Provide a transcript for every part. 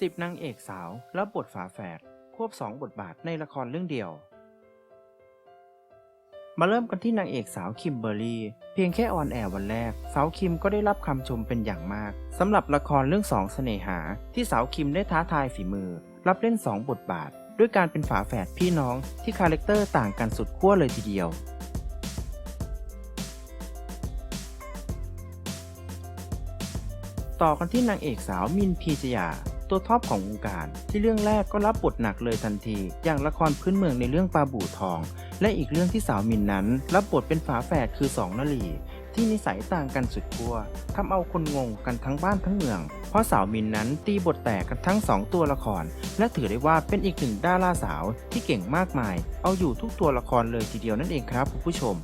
สิบนางเอกสาวรับบทฝาแฝดควบสองบทบาทในละครเรื่องเดียว มาเริ่มกันที่นางเอกสาวคิมเบอร์รี่ เพียงแค่ออนแอร์วันแรก สาวคิมก็ได้รับคำชมเป็นอย่างมากสำหรับละครเรื่องสองเสน่หา ที่สาวคิมได้ท้าทายฝีมือ รับเล่นสองบทบาท ด้วยการเป็นฝาแฝดพี่น้องที่คาแรคเตอร์ต่างกันสุดขั้วเลยทีเดียวต่อกันที่นางเอกสาวมินพีจยา ตัวท็อปของวงการ ที่เรื่องแรกก็รับบทหนักเลยทันที อย่างละครพื้นเมืองในเรื่องปลาบู่ทอง และอีกเรื่องที่สาวมินนั้น รับบทเป็นฝาแฝดคือสองนลีที่นิสัยต่างกันสุดขั้วทำเอาคนงงกันทั้งบ้านทั้งเมือง เพราะสาวมินนั้นตีบทแตกกันทั้งสองตัวละคร และถือได้ว่าเป็นอีกหนึ่งดาราสาวที่เก่งมากมาย เอาอยู่ทุกตัวละครเลยทีเดียวนั่นเองครับคุณผู้ชม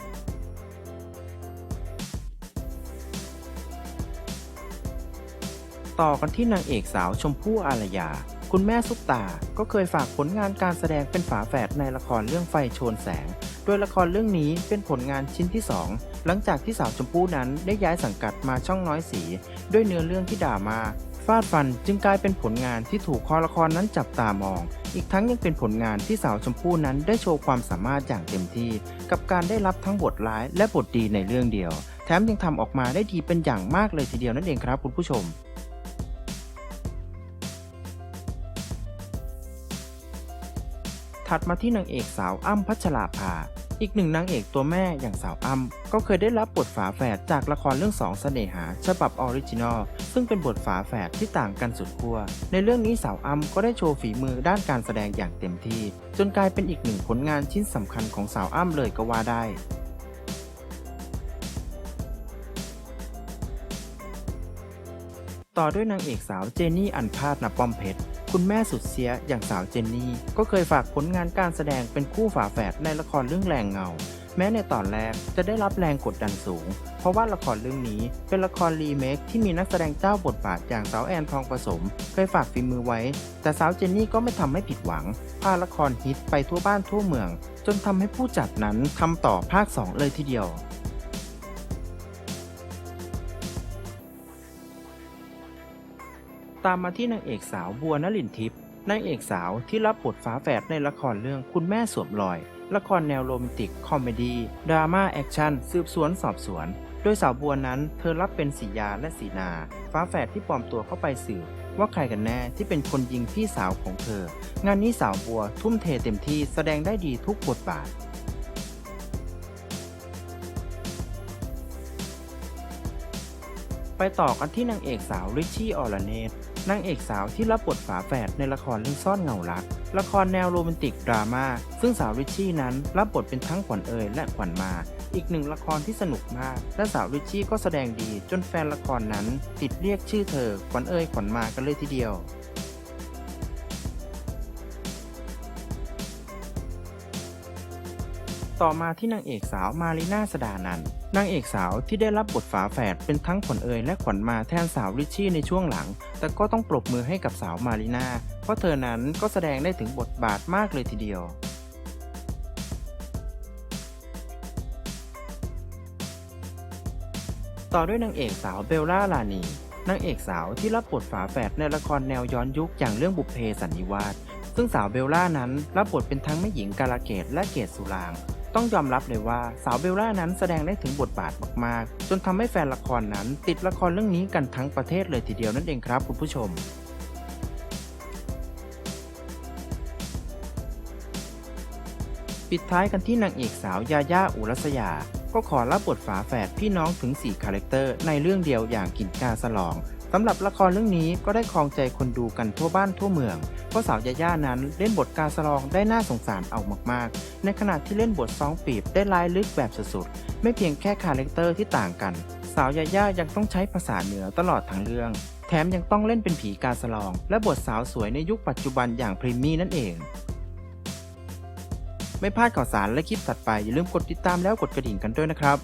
ต่อกันที่นางเอกสาวชมพู่อารยา คุณแม่ซุปตา ก็เคยฝากผลงานการแสดงเป็นฝาแฝดในละครเรื่องไฟโชนแสง โดยละครเรื่องนี้เป็นผลงานชิ้นที่ 2 หลังจากที่สาวชมพู่นั้นได้ย้ายสังกัดมาช่องน้อยสี ด้วยเนื้อเรื่องที่ด่ามา ฟาดฟันจึงกลายเป็นผลงานที่ถูกคอละครนั้นจับตามอง อีกทั้งยังเป็นผลงานที่สาวชมพู่นั้นได้โชว์ความสามารถอย่างเต็มที่ กับการได้รับทั้งบทร้ายและบทดีในเรื่องเดียว แถมยังทำออกมาได้ดีเป็นอย่างมากเลยทีเดียวนั่นเองครับคุณผู้ชม ถัดมาที่นางเอกสาวอ้ำพัชราภา อีกหนึ่งนางเอกตัวแม่อย่างสาวอ้ำก็เคยได้รับบทฝาแฝดจากละครเรื่องสองเสน่หา ฉบับออริจินอลซึ่งเป็นบทฝาแฝดที่ต่างกันสุดขั้วในเรื่องนี้สาวอ้ำก็ได้โชว์ฝีมือด้านการแสดงอย่างเต็มที่ จนกลายเป็นอีกหนึ่งผลงานชิ้นสำคัญของสาวอ้ำเลยก็ว่าได้ต่อด้วยนางเอกสาวเจนนี่อันพาดนป้อมเพชร คุณแม่สุดเสียอย่างสาวเจนนี่ ก็เคยฝากผลงานการแสดงเป็นคู่ฝาแฝดในละครเรื่องแรงเงา แม้ในตอนแรกจะได้รับแรงกดดันสูง เพราะว่าละครเรื่องนี้เป็นละครรีเมคที่มีนักแสดงเจ้าบทบาทอย่างสาวแอนทองผสม เคยฝากฝีมือไว้ แต่สาวเจนนี่ก็ไม่ทำให้ผิดหวัง พาละครฮิตไปทั่วบ้านทั่วเมือง จนทำให้ผู้จัดนั้นทำต่อภาค 2 เลยทีเดียว ตามมาที่นางเอกสาวบัวนลินทิพย์นางเอกสาวที่รับบทฝาแฝดในละครเรื่องคุณแม่สวมรอย ละครแนวโรแมนติก คอมเมดี้ดราม่าแอคชั่น สืบสวนสอบสวน โดยสาวบัวนั้นเธอรับเป็นสียาและสีนาฝาแฝดที่ปลอมตัวเข้าไปสืบว่าใครกันแน่ที่เป็นคนยิงพี่สาวของเธอ งานนี้สาวบัวทุ่มเทเต็มที่แสดงได้ดีทุกบทบาท ไปต่อกันที่นางเอกสาวริชชี่ออร์เนตนางเอกสาวที่รับบทฝาแฝดในละครเรื่องซ่อนเงารัก ละครแนวโรแมนติกดราม่า ซึ่งสาวริชชี่นั้นรับบทเป็นทั้งขวัญเอ๋ยและขวัญมา อีกหนึ่งละครที่สนุกมาก และสาวริชชี่ก็แสดงดีจนแฟนละครนั้นติดเรียกชื่อเธอขวัญเอ๋ยขวัญมากันเลยทีเดียว ต่อมาที่นางเอกสาวมารีน่าสดานันนางเอกสาวที่ได้รับบทฝาแฝดเป็นทั้งขวัญเอยและขวัญมาแทนสาวริชชี่ในช่วงหลัง แต่ก็ต้องปรบมือให้กับสาวมารีน่าเพราะเธอนั้นก็แสดงได้ถึงบทบาทมากเลยทีเดียวต่อด้วยนางเอกสาวเบลล่าลานี นางเอกสาวที่รับบทฝาแฝดในละครแนวย้อนยุคอย่างเรื่องบุพเพสันนิวาส ซึ่งสาวเบลล่านั้นรับบทเป็นทั้งแม่หญิงกาลเกตและเกตสุราง ต้องยอมรับเลยว่าสาวเบลล่านั้นแสดงได้ถึงบทบาทมากๆ จนทำให้แฟนละครนั้น ติดละครเรื่องนี้กันทั้งประเทศเลยทีเดียวนั่นเองครับคุณผู้ชมปิดท้ายกันที่นางเอกสาวยาย่าอุรัสยา ก็ขอรับบทฝาแฝดพี่น้องถึง 4 คาแรคเตอร์ในเรื่องเดียวอย่างกินกาสลอง สำหรับละครเรื่องนี้ก็ได้ครองใจคนดูกันทั่วบ้านทั่วเมือง เพราะสาวยาย่านั้นเล่นบทกาสลองได้น่าสงสารเอามากๆ ในขณะที่เล่นบทซองปีบได้ลายลึกแบบสุดๆ ไม่เพียงแค่คาแรคเตอร์ที่ต่างกัน สาวยาย่ายังต้องใช้ภาษาเหนือตลอดทั้งเรื่อง แถมยังต้องเล่นเป็นผีกาสลอง และบทสาวสวยในยุคปัจจุบันอย่างพรีมมี่นั่นเอง ไม่พลาดข่าวสารและคลิปถัดไปอย่าลืมกดติดตามแล้วกดกระดิ่งกันด้วยนะครับ